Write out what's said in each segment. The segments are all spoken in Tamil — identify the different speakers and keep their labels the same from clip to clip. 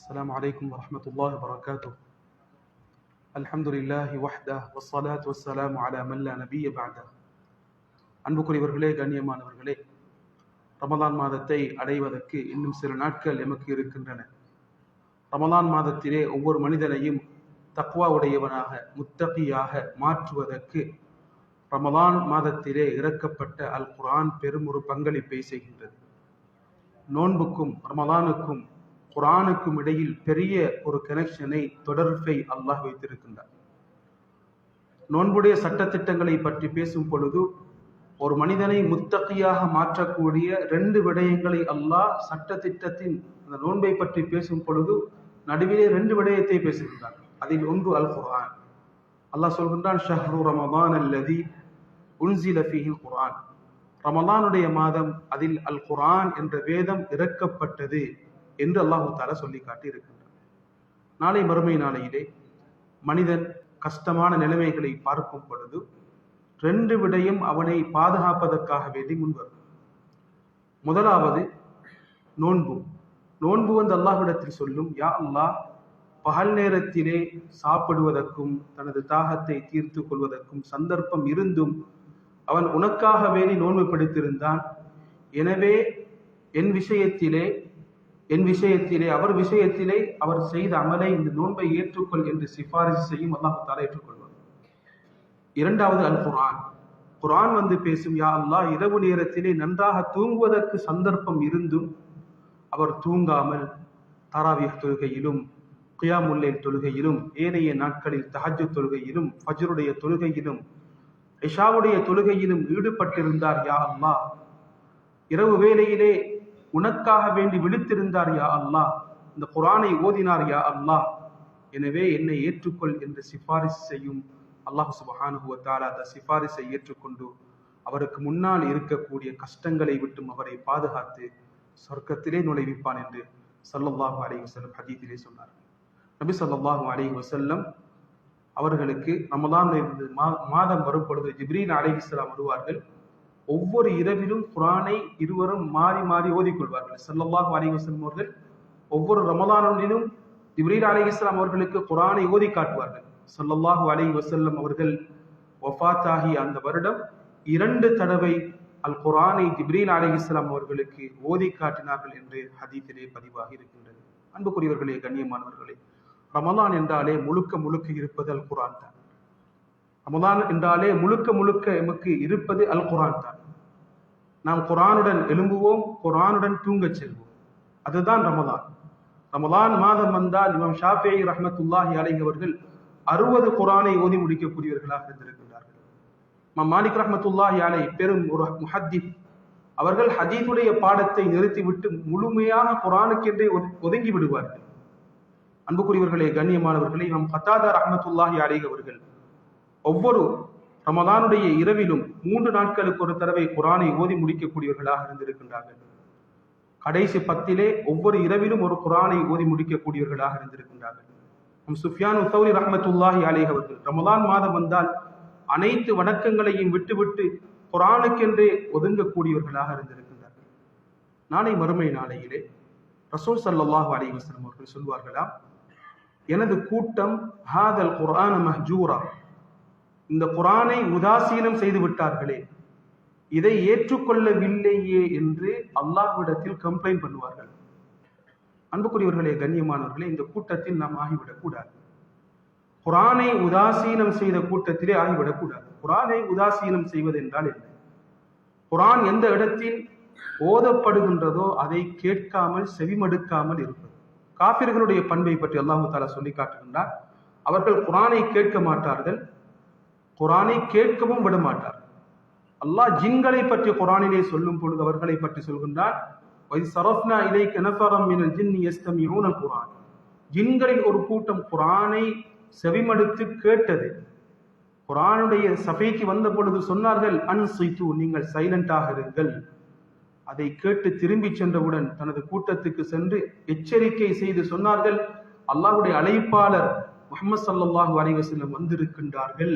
Speaker 1: السلام عليكم ورحمة الله وبركاته الحمد لله وحده والصلاة والسلام على من لا نبي بعده அன்புக்குரியவர்களே கண்ணியமானவர்களே ரமலான் மாதத்தை அடைவதற்கு இன்னும் சில நாட்கள் எமக்கு இருக்கின்றன ரமலான் மாதத்திலே ஒவ்வொரு மனிதனையும் தக்வா உடையவனாக முத்தகியாக மாற்றுவதற்கு ரமலான் மாதத்திலே இறக்கப்பட்ட அல் குர்ஆன் பெரும் ஒரு பங்களிப்பை செய்கின்றது நோன்புக்கும் ரமலானுக்கும் குரானுக்கும் இடையில் பெரிய ஒரு கனெக்ஷனை தொடர்பை அல்லாஹ் வைத்திருக்கின்றார். நோன்புடைய சட்டத்திட்டங்களை பற்றி பேசும் பொழுது ஒரு மனிதனை முத்தகையாக மாற்றக்கூடிய ரெண்டு விடயங்களை அல்லாஹ் சட்டத்திட்டத்தின் அந்த நோன்பை பற்றி பேசும் பொழுது நடுவிலே ரெண்டு விடயத்தை பேசுகின்றான். அதில் ஒன்று அல் குரான் அல்லாஹ் சொல்கின்றான் ஷஹ்ரு ரமதான் அல்லதி உன்சில ஃபீஹில் குரான் ரமலானுடைய மாதம் அதில் அல் குரான் என்ற வேதம் இறக்கப்பட்டது. என்று அல்லாஹு தாலா சொல்லி காட்டி இருக்கின்றார் நாளை மறுமை நாளையிலே மனிதன் கஷ்டமான நிலைமைகளை பார்க்கும் பொழுது ரெண்டு விடையும் அவனை பாதுகாப்பதற்காக வேண்டி முன்வரும். முதலாவது நோன்பு. நோன்பு வந்து அல்லாஹ்விடத்தில் சொல்லும் யா அல்லாஹ் பகல் நேரத்திலே சாப்பிடுவதற்கும் தனது தாகத்தை தீர்த்து கொள்வதற்கும் சந்தர்ப்பம் இருந்தும் அவன் உனக்காக வேண்டி நோன்பு பிடித்திருந்தான். எனவே என் விஷயத்திலே என் விஷயத்திலே அவர் விஷயத்திலே அவர் செய்த அமலை இந்த நோன்பை ஏற்றுக்கொள் என்று சிபாரிசு செய்யும் அல்லாஹு தாலா ஏற்றுக்கொள்வார் இரண்டாவது அல் குரான் குரான் வந்து பேசும் யா அல்லாஹ் இரவு நேரத்திலே நன்றாக தூங்குவதற்கு சந்தர்ப்பம் இருந்தும் அவர் தூங்காமல் தராவிய தொழுகையிலும் குயாமுல்லை தொழுகையிலும் ஏனைய நாட்களில் தஹஜு தொழுகையிலும் ஃபஜ்ருடைய தொழுகையிலும் இஷாவுடைய தொழுகையிலும் ஈடுபட்டிருந்தார் யா அல்லாஹ் இரவு வேளையிலே உனக்காக வேண்டி விழித்திருந்தார் யா அல்லாஹ். இந்த குரானை ஓதினார் யா அல்லாஹ். எனவே என்னை ஏற்றுக்கொள் என்று சிபாரிசு செய்யும் அல்லாஹ் சுபஹானுவத்தால் அந்த சிபாரிசை ஏற்றுக்கொண்டு அவருக்கு முன்னால் இருக்கக்கூடிய கஷ்டங்களை விட்டும் அவரை பாதுகாத்து சொர்க்கத்திலே நுழைவிப்பான் என்று சல்லல்லாஹு அலைஹி வசல்லம் ஹதீஸிலே சொன்னார். நபி ஸல்லல்லாஹு அலைஹி வசல்லம் அவர்களுக்கு ரமலான் மாதம் வரும் பொழுது ஜிப்ரீன் அலைஹிஸ்லாம் வருவார்கள். ஒவ்வொரு இரவிலும் குரானை இருவரும் மாறி மாறி ஓதிக்கொள்வார்கள். சல்லல்லாஹு அலைஹி அவர்கள் ஒவ்வொரு ரமலானிலும் அலி இஸ்லாம் அவர்களுக்கு குரானை ஓதி காட்டுவார்கள். சல்லல்லாஹு அலி வசல்லம் அவர்கள் வஃபாத்தாகி அந்த வருடம் இரண்டு தடவை அல் குரானை ஜிப்ரீல் இஸ்லாம் அவர்களுக்கு ஓதி காட்டினார்கள் என்று ஹதீத்திலே பதிவாக இருக்கின்றது. அன்புக்குரியவர்களே கண்ணியமானவர்களே ரமலான் என்றாலே முழுக்க முழுக்க இருப்பது அல் குரான் தான். ரமதான் என்றாலே முழுக்க முழுக்க எமக்கு இருப்பது அல் குரான் தான். நாம் குரானுடன் எழும்புவோம் குரானுடன் தூங்கச் செல்வோம். அதுதான் ரமதான் ரமதான் மாதம் வந்தால் இமாம் ஷாஃபே ரஹமத்துல்லாஹி அலைங்கவர்கள் அறுபது குரானை ஓதி முடிக்கக்கூடியவர்களாக இருந்திருக்கின்றார்கள். இமாம் மாலிக் ரஹமத்துல்லாஹி அலை பெரும் ஒரு முஹத்திப். அவர்கள் ஹதீஸுடைய பாடத்தை நிறுத்திவிட்டு முழுமையாக குரானுக்கென்றே ஒதுங்கி விடுவார்கள். அன்புக்குரியவர்களே கண்ணியமானவர்களே இமாம் கத்தாதா ரஹமத்துல்லாஹி அலைஹி அவர்கள் ஒவ்வொரு ரமதானுடைய இரவிலும் மூன்று நாட்களுக்கு ஒரு தடவை குரானை ஓதி முடிக்கக்கூடியவர்களாக இருந்திருக்கின்றார்கள். கடைசி பத்திலே ஒவ்வொரு இரவிலும் ஒரு குரானை ஓதி முடிக்கக்கூடியவர்களாக இருந்திருக்கின்றார்கள். நம் சுஃபியான் உசௌரி ரஹமத்துல்லாஹி அலேஹ் அவர்கள் ரமதான் மாதம் வந்தால் அனைத்து வணக்கங்களையும் விட்டுவிட்டு குரானுக்கென்றே ஒதுங்கக்கூடியவர்களாக இருந்திருக்கின்றார்கள். நாளை மறுமை நாளையிலே ரசூல் சல்லாஹு அலி வஸ்லம் அவர்கள் சொல்வார்களாம் எனது கூட்டம் ஹாதல் குரான் மஹ்ஜூரா இந்த குரானை உதாசீனம் செய்து விட்டார்களே இதை ஏற்றுக்கொள்ளவில்லையே என்று அல்லாஹ்விடத்தில் கம்ப்ளைண்ட் பண்ணுவார்கள். அன்புக்குரியவர்களே கண்ணியமானவர்களே இந்த கூட்டத்தில் நாம் ஆகிவிடக்கூடாது. குரானை உதாசீனம் செய்த கூட்டத்திலே ஆகிவிடக்கூடாது. குரானை உதாசீனம் செய்வது என்றால் என்ன? குரான் எந்த இடத்தில் ஓதப்படுகின்றதோ அதை கேட்காமல் செவிமடுக்காமல் இருப்பது. காபிர்களுடைய பண்பை பற்றி அல்லாஹு தாலா சொல்லி காட்டுகின்றார் அவர்கள் குரானை கேட்க மாட்டார்கள். குரானை கேட்கவும் விடமாட்டார். அல்லாஹ் ஜின்களை பற்றி குரானிலே சொல்லும் பொழுது அவர்களை பற்றி சொல்கின்றார் குரான். ஜின்களில் ஒரு கூட்டம் குரானை செவிமடுத்து கேட்டது. குரானுடைய சபைக்கு வந்த பொழுது சொன்னார்கள் அன் சுய்து நீங்கள் சைலண்டாக இருங்கள். அதை கேட்டு திரும்பி சென்றவுடன் தனது கூட்டத்துக்கு சென்று எச்சரிக்கை செய்து சொன்னார்கள் அல்லாஹுடைய அழைப்பாளர் முகமது சல்லாஹூ அலைவசல்லம் வந்திருக்கின்றார்கள்.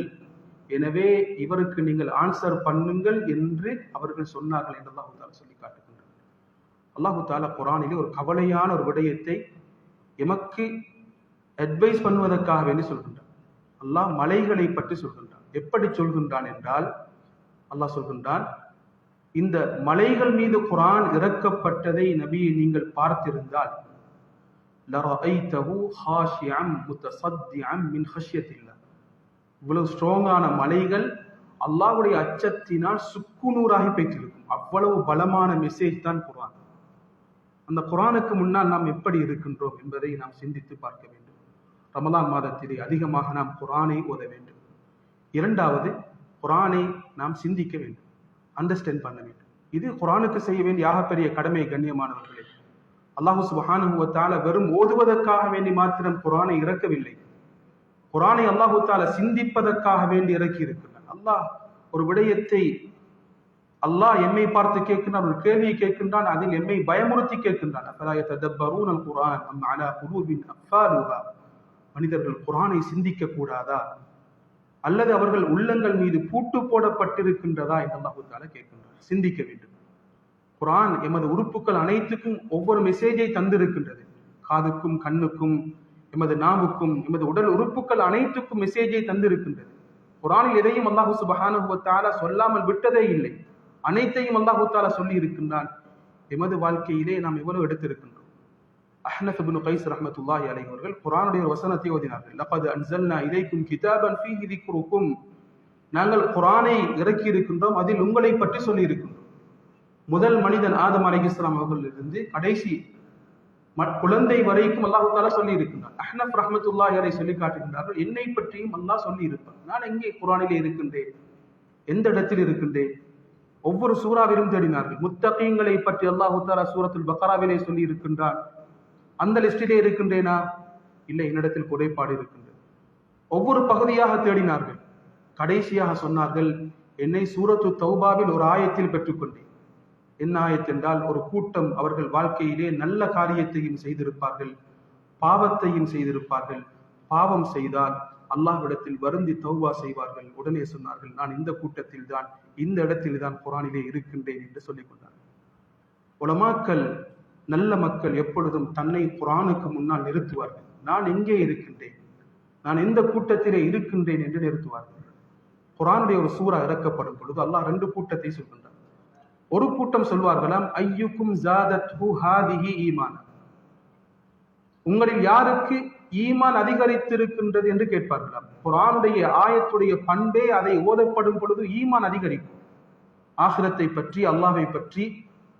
Speaker 1: எனவே இவருக்கு நீங்கள் ஆன்சர் பண்ணுங்கள் என்று அவர்கள் சொன்னார்கள் என்று அல்லாஹு தாலா சொல்லி காட்டுகின்றார் அல்லாஹு தாலா குரானிலே ஒரு கவலையான ஒரு விடயத்தை எமக்கு அட்வைஸ் பண்ணுவதற்காக வேண்டி சொல்கின்றான். அல்லாஹ் மலைகளை பற்றி சொல்கின்றான். எப்படி சொல்கின்றான் என்றால் அல்லாஹ் சொல்கின்றான் இந்த மலைகள் மீது குரான் இறக்கப்பட்டதை நபியை நீங்கள் பார்த்திருந்தால் லரஐதஹு ஹாஷிஅம் முத்தசத்திஅம் மின் இல்லை இவ்வளவு ஸ்ட்ராங்கான மலைகள் அல்லாஹுடைய அச்சத்தினால் சுக்குநூறாகி பெற்றிருக்கும். அவ்வளவு பலமான மெசேஜ் தான் குரான் அந்த குரானுக்கு முன்னால் நாம் எப்படி இருக்கின்றோம் என்பதை நாம் சிந்தித்து பார்க்க வேண்டும். ரமலான் மாதத்திலே அதிகமாக நாம் குரானை ஓத வேண்டும். இரண்டாவது குரானை நாம் சிந்திக்க வேண்டும். அண்டர்ஸ்டாண்ட் பண்ண வேண்டும். இது குரானுக்கு செய்ய வேண்டிய ஆகப்பெரிய கடமை கண்ணியமானவர்களே. அல்லாஹு சுபஹானுவ வெறும் ஓதுவதற்காக வேண்டி மாத்திரம் குரானை இறக்கவில்லை. குரானை அல்லாஹு தால சிந்திப்பதற்காக வேண்டி இறக்கி இருக்கிறான் அல்லாஹ் ஒரு விடயத்தை அல்லாஹ் எம்மை பார்த்து கேட்கின்றான் ஒரு கேள்வியை கேட்கின்றான் அதில் எம்மை பயமுறுத்தி கேட்கின்றான். மனிதர்கள் குரானை சிந்திக்க கூடாதா? அல்லது அவர்கள் உள்ளங்கள் மீது பூட்டு போடப்பட்டிருக்கின்றதா என்று அல்லாஹு தால கேட்கின்றார். சிந்திக்க வேண்டும். குரான் எமது உறுப்புகள் அனைத்துக்கும் ஒவ்வொரு மெசேஜை தந்திருக்கின்றது. காதுக்கும் கண்ணுக்கும் எமது நாவுக்கும் எமது உடல் உறுப்புகள் அனைத்துக்கும் மெசேஜை தந்திருக்கின்றது. குரானில் எதையும் அல்லாஹு சுபஹானுவ சொல்லாமல் விட்டதே இல்லை. அனைத்தையும் அல்லாஹு சொல்லி இருக்கின்றான் எமது வாழ்க்கையிலே நாம் எவ்வளவு எடுத்திருக்கின்றோம்? அஹ்னஃப் இப்னு கைஸ் ரஹ்மத்துல்லாஹி அலைஹி அவர்கள் குர்ஆனுடைய வசனத்தை ஓதினார்கள். லகத் அன்ஸல்னா இலைக்கும் கிதாபன் ஃபீஹி திக்ருக்கும் நாங்கள் குரானை இறக்கி இருக்கின்றோம் அதில் உங்களை பற்றி சொல்லி இருக்கின்றோம் முதல் மனிதன் ஆதம் அலைஹிஸ்ஸலாம் அவர்களிலிருந்து கடைசி குழந்தை வரைக்கும் அல்லாஹு தாலா சொல்லி இருக்கின்றார் அஹ்னப் ரஹமத்துல்லா யாரை சொல்லி காட்டுகின்றார்கள். என்னை பற்றியும் அல்லாஹ் சொல்லி இருப்பார் நான் எங்கே குரானிலே இருக்கின்றேன்? எந்த இடத்தில் இருக்கின்றேன்? ஒவ்வொரு சூறாவிலும் தேடினார்கள். முத்தகீங்களை பற்றி அல்லாஹு தாலா சூரத்துல் பக்ராவிலே சொல்லி இருக்கின்றான் அந்த லிஸ்டிலே இருக்கின்றேனா? இல்லை என்னிடத்தில் குறைபாடு இருக்கின்றது. ஒவ்வொரு பகுதியாக தேடினார்கள். கடைசியாக சொன்னார்கள் என்னை சூரத்து தௌபாவில் ஒரு ஆயத்தில் பெற்றுக்கொண்டேன். என்ன என்றால் ஒரு கூட்டம் அவர்கள் வாழ்க்கையிலே நல்ல காரியத்தையும் செய்திருப்பார்கள் பாவத்தையும் செய்திருப்பார்கள். பாவம் செய்தால் அல்லாஹ்விடத்தில் வருந்தி தௌவா செய்வார்கள். உடனே சொன்னார்கள் நான் இந்த கூட்டத்தில் தான் இந்த இடத்தில் தான் குரானிலே இருக்கின்றேன் என்று சொல்லிக் கொண்டார்கள். உலமாக்கள் நல்ல மக்கள் எப்பொழுதும் தன்னை குரானுக்கு முன்னால் நிறுத்துவார்கள். நான் எங்கே இருக்கின்றேன்? நான் எந்த கூட்டத்திலே இருக்கின்றேன்? என்று நிறுத்துவார்கள். குரானுடைய ஒரு சூறா இறக்கப்படும் பொழுது அல்லாஹ் ரெண்டு கூட்டத்தை சொல்கின்றார் ஒரு கூட்டம் சொல்வார்களாம் ஐயுக்கும் ஜாதத்ஹு ஹாதிஹி ஈமான். உங்களில் யாருக்கு ஈமான் அதிகரித்திருக்கின்றது என்று கேட்பார்களாம். குரானுடைய ஆயத்துடைய பண்பே அதை ஓதப்படும் பொழுது ஈமான் அதிகரிக்கும். ஆசிரத்தை பற்றி அல்லாஹை பற்றி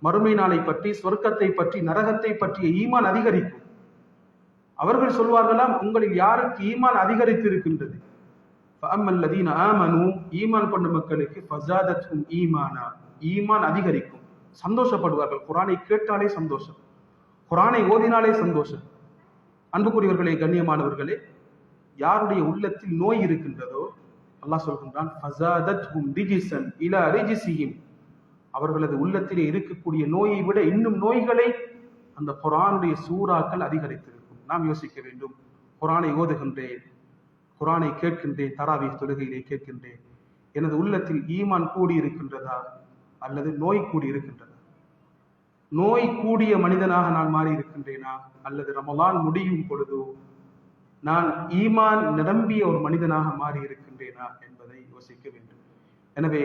Speaker 1: மறுமை நாளை பற்றி சொர்க்கத்தை பற்றி நரகத்தை பற்றிய ஈமான் அதிகரிக்கும். அவர்கள் சொல்வார்களாம் உங்களில் யாருக்கு ஈமான் அதிகரித்திருக்கின்றது? ஈமான் கொண்ட மக்களுக்கு ஈமானா. ஈமான் அதிகரிக்கும். சந்தோஷப்படுவார்கள். குரானை கேட்டாலே சந்தோஷம். குரானை ஓதினாலே சந்தோஷம். அன்புக்குரியவர்களே கண்ணியமானவர்களே யாருடைய உள்ளத்தில் நோய் இருக்கின்றதோ அல்லாஹ் சொல்கின்றான் அவர்களது உள்ளத்திலே இருக்கக்கூடிய நோயை விட இன்னும் நோய்களை அந்த குரானுடைய சூறாக்கள் அதிகரித்திருக்கும். நாம் யோசிக்க வேண்டும். குரானை ஓதுகின்றேன். குரானை கேட்கின்றேன். தராவி தொழுகையிலே கேட்கின்றேன். எனது உள்ளத்தில் ஈமான் கூடி இருக்கின்றதா அல்லது நோய் கூடி இருக்கின்றதா நோய் கூடிய மனிதனாக நான் மாறி இருக்கின்றேனா? அல்லது ரமலான் முடியும் பொழுது நான் ஈமான் நிரம்பிய ஒரு மனிதனாக மாறி இருக்கின்றேனா என்பதை யோசிக்க வேண்டும். எனவே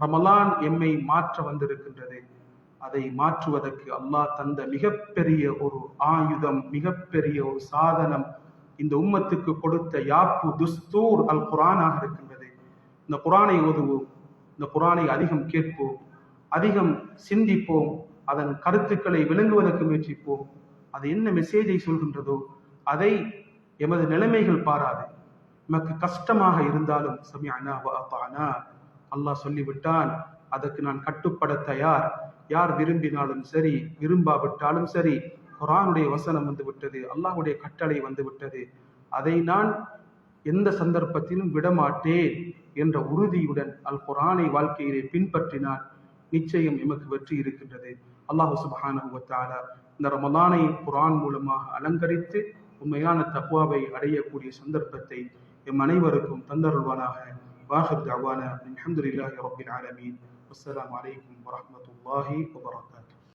Speaker 1: ரமலான் எம்மை மாற்ற வந்திருக்கின்றது. அதை மாற்றுவதற்கு அல்லாஹ் தந்த மிகப்பெரிய ஒரு ஆயுதம் மிகப்பெரிய ஒரு சாதனம் இந்த உம்மத்துக்கு கொடுத்த யாப்பு துஸ்தூர் அல் குரானாக இருக்கின்றது. இந்த குரானை ஓதுவோம். இந்த குரானை அதிகம் கேட்போம். அதிகம் சிந்திப்போம். அதன் கருத்துக்களை விளங்குவதற்கு முயற்சிப்போம். அது என்ன மெசேஜை சொல்கின்றதோ அதை எமது நிலைமைகள் பாராது. நமக்கு கஷ்டமாக இருந்தாலும் சமிஅனா வ அல்லாஹ் சொல்லிவிட்டான். அதற்கு நான் கட்டுப்பட தயார். யார் விரும்பினாலும் சரி விரும்பாவிட்டாலும் சரி குரானுடைய வசனம் வந்து விட்டது அல்லாஹுடைய கட்டளை வந்து விட்டது அதை நான் எந்த சந்தர்ப்பத்திலும் விடமாட்டேன் என்ற உறுதியுடன் அல் குரானை வாழ்க்கையிலே பின்பற்றினான். நிச்சயம் எமக்கு வெற்றி இருக்கின்றது. அல்லாஹு சுபஹான இந்த ரமலானை குரான் மூலமாக அலங்கரித்து உண்மையான தக்வாவை அடையக்கூடிய சந்தர்ப்பத்தை எம் அனைவருக்கும் தந்தருள்வானாக. வாஹிர் தவானா அல்ஹம்துலில்லாஹி ரப்பில் ஆலமீன். அஸ்ஸலாமு அலைக்கும் வரஹ்மத்துல்லாஹி